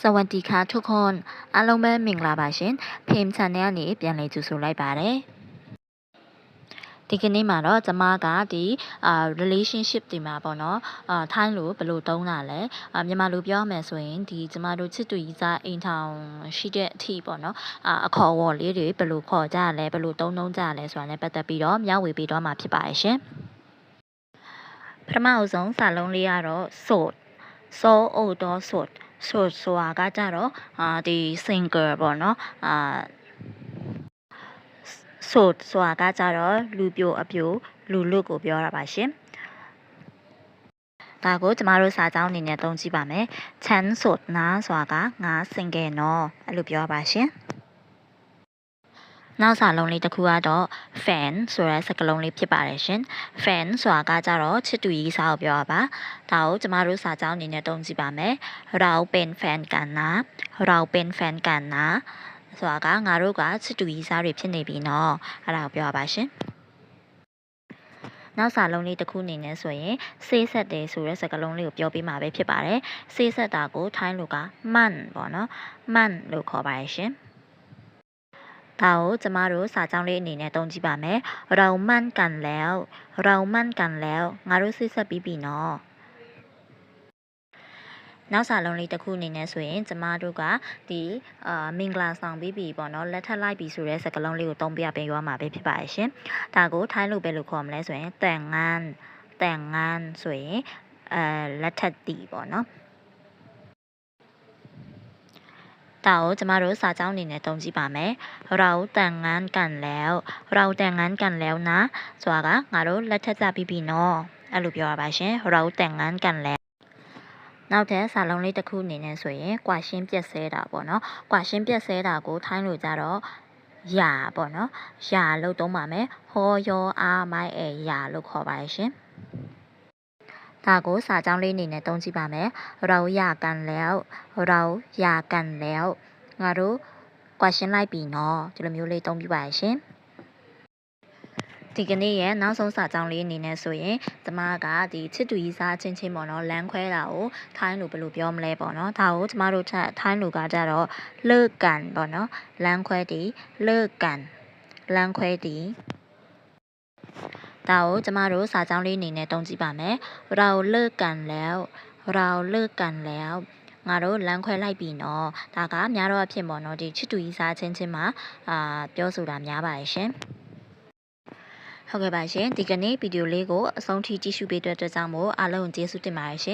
စဝတီခါထုခွန်အားလုံးပဲမင်္ဂလာပါရှင်ဖေမ် channel အနေနဲ့ပြန်လည်ကြိုဆိုလိုက်ပါတယ်ဒီကနေ့မှာတော့ကျမကဒီအာ relationship တွေမှာပေါ့နော်အာထိုင်းလိုဘယ်လိုသုံးတာလဲအာမြန်မာလိုပြောမယ်ဆိုရင်ဒီကျမတို့ချစ်တူကြီးစားအိမ်ထောင်ရှိတဲ့အထီးပေါ့နော်အာအခေါ်ဝေါ်လေးတွေဘယ်လိုခေါ်ကြလဲဘယ်လိုသုံးနှုန်းကြလဲဆိုတာနဲ့ပတ်သက်ပြီးတော့မျှဝေပေးတော့မှာဖြစ်ပါတယ်ရှင်ပထမအဆုံးစာလုံးလေးကတော့ soul so o တော့ sort sort ဆိုတာကကြတော့အာဒီ single ပေါ့နော်အာ sort ဆိုတာကကြတော့လူပြိုအပြိုလူလွတ်ကိုပြောတာပါရှင်ဒါကိုကျမတို့စာကြောင်းအနေနဲ့သုံးကြည့်ပါမယ်။ chan sort နာဆိုတာကငါ single နော်အဲ့လိုပြောပါရှင်။ နောက်စာလုံးလေးတစ်ခုကတော့ fan ဆိုတဲ့စကားလုံးလေးဖြစ်ပါတယ်ရှင်။ fan ဆိုတာကကြတော့ချစ်တူကြီးစာကိုပြောတာပါ။ဒါကိုကျမတို့စာကြောင်းအနေနဲ့သုံးကြည့်ပါမယ်။เราเป็นแฟนกันนะเราเป็นแฟนกันนะဆိုတာကငါတို့ကချစ်တူကြီးစားတွေဖြစ်နေပြီနော်။အဲ့ဒါကိုပြောပါရှင်။နောက်စာလုံးလေးတစ်ခုအနေနဲ့ဆိုရင်ဆေးဆက်တယ်ဆိုတဲ့စကားလုံးလေးကိုပြောပြမှာပဲဖြစ်ပါတယ်။ဆေးဆက်တာကိုထိုင်းလိုကမှန်ပေါ့နော်။မှန်လို့ခေါ်ပါရဲ့ရှင်။ ဒါကိုကျမတို့စာကြောင်းလေးအနေနဲ့တုံးကြည့်ပါမယ်။เรามั่นกันแล้วเรามั่นกันแล้วငါတို့ဆေးဆက်ပြီးပြီနော်။နောက်စာလုံးလေးတစ်ခုအနေနဲ့ဆိုရင်ကျမတို့ကဒီအာမင်္ဂလာဆောင်ပြီးပြီပေါ့နော်လက်ထပ်လိုက်ပြီဆိုတဲ့စကားလုံးလေးကိုသုံးပြပေးရမှာပဲဖြစ်ပါရဲ့ရှင်။ဒါကိုထိုင်းလို့ပဲလို့ခေါ်မလဲဆိုရင်แต่งงานแต่งงานဆိုရင်အဲလက်ထပ်တီပေါ့နော်။ ဒါကိုကျမတို့စာကြောင်းအနေနဲ့သုံးကြည့်ပါမယ်။เราแต่งงานกันแล้วเราแต่งงานกันแล้วนะဆိုတာကငါတို့လက်ထပ်ကြပြီးပြီနော်။အဲ့လိုပြောရပါရှင်။เราแต่งงานกันแล้วနောက်ထပ်စာလုံးလေးတစ်ခုအနေနဲ့ဆိုရင်ကွာရှင်းပြက်ဆဲတာပေါ့နော်။ကွာရှင်းပြက်ဆဲတာကိုထိုင်းလို့ကြတော့ယာပေါ့နော်။ယာလို့သုံးပါမယ်။ဟောယောအားမိုင်းအဲယာလို့ခေါ်ပါရဲ့ရှင်။ ဒါကိုစာကြောင်းလေးအနေနဲ့သုံးကြည့်ပါမယ်။เราอยากกันแล้วเราอยากกันแล้วငါတို့ကွာရှင်းလိုက်ပြီနော်ဒီလိုမျိုးလေးသုံးပြပါရဲ့ရှင်။ဒီကနေ့ရဲ့နောက်ဆုံးစာကြောင်းလေးအနေနဲ့ဆိုရင်ကျမကဒီချစ်တူကြီးစားချင်းချင်းပေါ့နော်လမ်းခွဲတာကိုထိုင်းလို့ဘယ်လိုပြောမလဲပေါ့နော်ဒါကိုကျမတို့ထထိုင်းလို့ကကြတော့เลิกกันပေါ့နော်လမ်းခွဲတီเลิกกันလမ်းခွဲတီ ဒါကိုကျမတို့စာကြောင်းလေးအနေနဲ့တုံးကြည့်ပါမယ်เราเลิกกันแล้วเราเลิกกันแล้วငါတို့လမ်းခွဲလိုက်ပြီနော်ဒါကများတော့အဖြစ်ပေါ့နော်ဒီချစ်တူကြီးစားချင်းချင်းမှာအာပြောဆိုတာများပါတယ်ရှင်ဟုတ်ကဲ့ပါရှင်ဒီကနေ့ဗီဒီယိုလေးကိုအဆုံးထိကြည့်ရှုပေးတဲ့အတွက်ကြောင့်မို့အားလုံးကျေးဇူးတင်ပါတယ်ရှင်